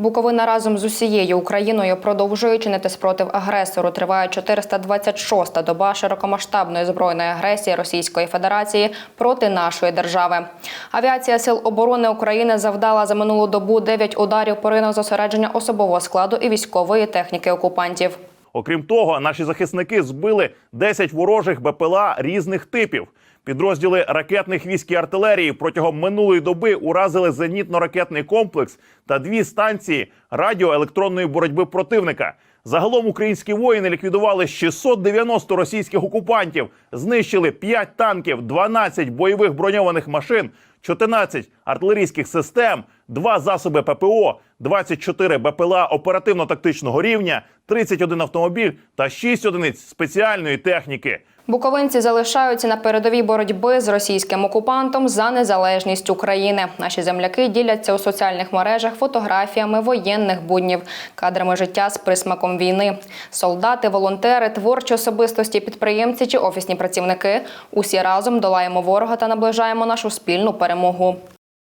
Буковина разом з усією Україною продовжує чинити спротив агресору. Триває 426-та доба широкомасштабної збройної агресії Російської Федерації проти нашої держави. Авіація Сил оборони України завдала за минулу добу 9 ударів по ринок зосередження особового складу і військової техніки окупантів. Окрім того, наші захисники збили 10 ворожих БПЛА різних типів. Підрозділи ракетних військ і артилерії протягом минулої доби уразили зенітно-ракетний комплекс та дві станції радіоелектронної боротьби противника. Загалом українські воїни ліквідували 690 російських окупантів, знищили 5 танків, 12 бойових броньованих машин, 14 артилерійських систем, 2 засоби ППО, 24 БПЛА оперативно-тактичного рівня, 31 автомобіль та 6 одиниць спеціальної техніки. Буковинці залишаються на передовій боротьби з російським окупантом за незалежність України. Наші земляки діляться у соціальних мережах фотографіями воєнних буднів, кадрами життя з присмаком війни. Солдати, волонтери, творчі особистості, підприємці чи офісні працівники. Усі разом долаємо ворога та наближаємо нашу спільну перемогу.